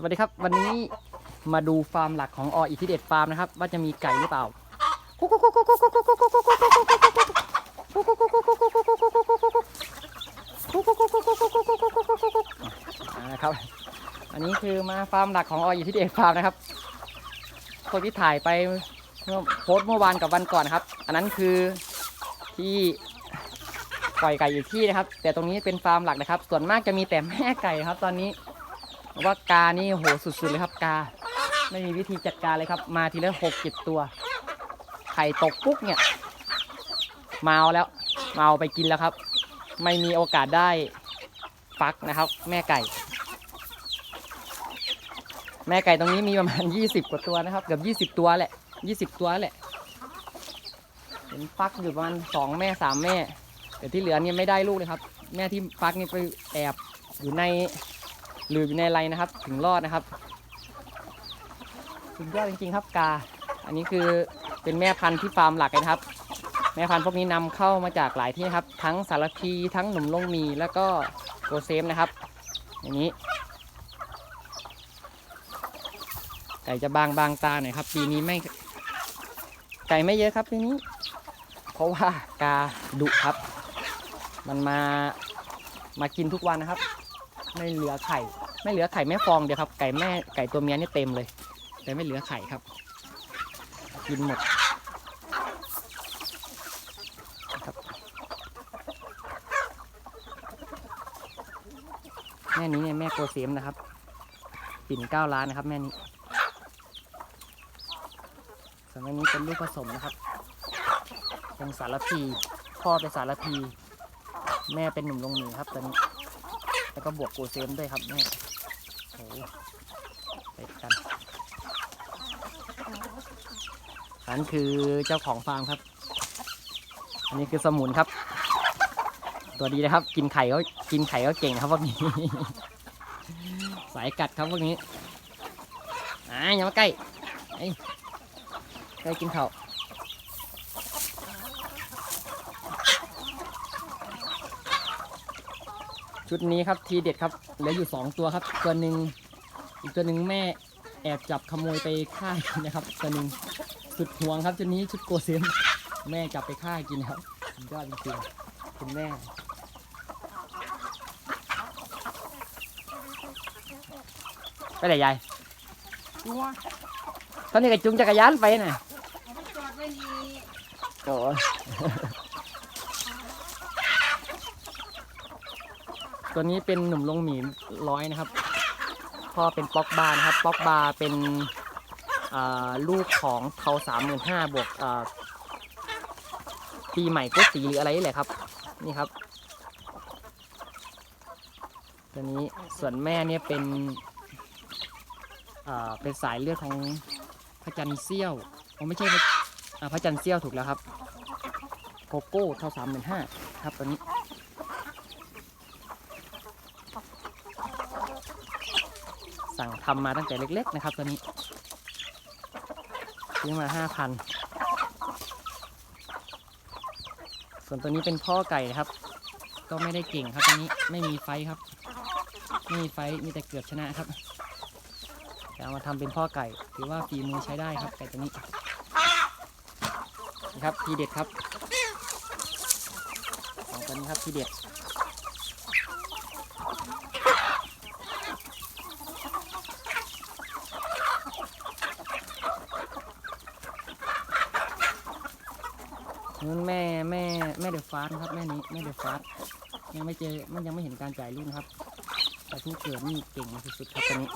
สวัสดีครับ วันนี้มาดูฟาร์มหลักของออิทธิเดชฟาร์มนะครับ ว่าจะมีไก่หรือเปล่านะครับ อันนี้คือมาฟาร์มหลักของออิทธิเดชฟาร์มนะครับคนที่ถ่ายไปเมื่อโพสเมื่อวานกับวันก่อนครับ อันนั้นคือที่ปล่อยไก่อยู่ที่นะครับ แต่ตรงนี้เป็นฟาร์มหลักนะครับ ส่วนมากจะมีแต่แม่ไก่ครับ ตอนนี้ ว่ากานี่โหสุดๆเลยครับกา ไม่มีวิธีจัดการเลยครับ มาทีละหกเจ็ดตัว ไข่ตกปุ๊บเนี่ยเมาแล้วเมาไปกินแล้วครับ ไม่มีโอกาสได้ฟักนะครับ แม่ไก่ แม่ไก่ตรงนี้มีประมาณ 20 กว่าตัวนะครับเกือบ20 ตัวแหละ 20 ตัวแหละเห็นฟักอยู่ประมาณ2แม่ 3 แม่แต่ที่เหลือเนี่ยไม่ได้ลูกเลยครับ แม่ที่ฟักนี่ไปแอบอยู่ใน หรืออยู่ในไรนะครับ ถึงรอดนะครับสุดยอดจริงๆครับกา อันนี้คือเป็นแม่พันธุ์ที่ฟาร์มหลักเลยนะครับ แม่พันธุ์พวกนี้นำเข้ามาจากหลายที่ครับ ทั้งสารพีทั้งหนุ่มลงมีแล้วก็โกเซมนะครับ อย่างนี้ไก่จะบางบางตาหน่อยครับ ปีนี้ไม่ไก่ไม่เยอะครับปีนี้ เพราะว่ากาดุครับ มันมามากินทุกวันนะครับ ไม่เหลือไข่ ไม่เหลือไข่แม่ฟองเดียวครับ ไก่แม่ไก่ตัวเมียนี่เต็มเลย แต่ไม่เหลือไข่ครับ กินหมดนะครับแม่นี้เนี่ยแม่โกเซมนะครับปิ่นเก้าล้านนะครับ แม่นี้ส่วนแม่นี้เป็นลูกผสมนะครับเป็นสารพีพ่อเป็นสารพี แม่เป็นหนุ่มลงมือครับตอนนี้แล้วก็บวกโกเซมด้วยครับแม่ โหไปกันอันคือเจ้าของฟาร์มครับ อันนี้คือสมุนครับ ตัวดีนะครับ กินไข่เขากินไข่เขาเก่งครับพวกนี้ สายกัดครับพวกนี้อ่าอย่ามาใกล้ไอ้ยใกล้กินเข้า ชุดนี้ครับทีเด็ดครับเหลืออยู่2ตัวครับ ตัวหนึ่งอีกตัวหนึ่งแม่แอบจับขโมยไปฆ่ากินนะครับ ตัวหนึ่งสุดห่วงครับชุดนี้ชุดโกเซมแม่จับไปฆ่ากินครับสุดยอดจริงๆคุณแม่ไปไหนยายตัวตอนนี้ก็จุงจักรยานไปน่ะจอดไว้นี่โอ้ ตัวนี้เป็นหนุ่มลงหมีร้อยนะครับพ่อเป็นป๊อกบาร์นะครับป๊อกบาร์เป็นลูกของเทาสามหมื่นห้าบวกปีใหม่กุสีหรืออะไรนี่แหละครับ นี่ครับ ตัวนี้ส่วนแม่เนี่ยเป็นเป็นสายเลือดของพระจันทร์เซี่ยวไม่ใช่พระอ่าพระจันทร์เซี่ยวถูกแล้วครับโกโก้เท่าสามหมื่นห้าครับตัวนี้ สั่งทำมาตั้งแต่เล็ก ๆ นะครับ ตัวนี้ซื้อมาห้าพันส่วนตัวนี้เป็นพ่อไก่ครับ ก็ไม่ได้เก่งครับตัวนี้ไม่มีไฟครับไม่มีไฟมีแต่เกือบชนะครับแต่เอามาทำเป็นพ่อไก่ถือว่าฝีมือใช้ได้ครับไก่ตัวนี้นี่ครับทีเด็ดครับสองตัวนี้ครับทีเด็ด นั่นแม่แม่แม่เดือะฟานะครับ แม่นี้แม่เดือะฟายังไม่เจอมันยังไม่เห็นการจ่ายลูกนะครับแต่เพิ่เกิดนี่เก่งสุดๆครับตอนนี้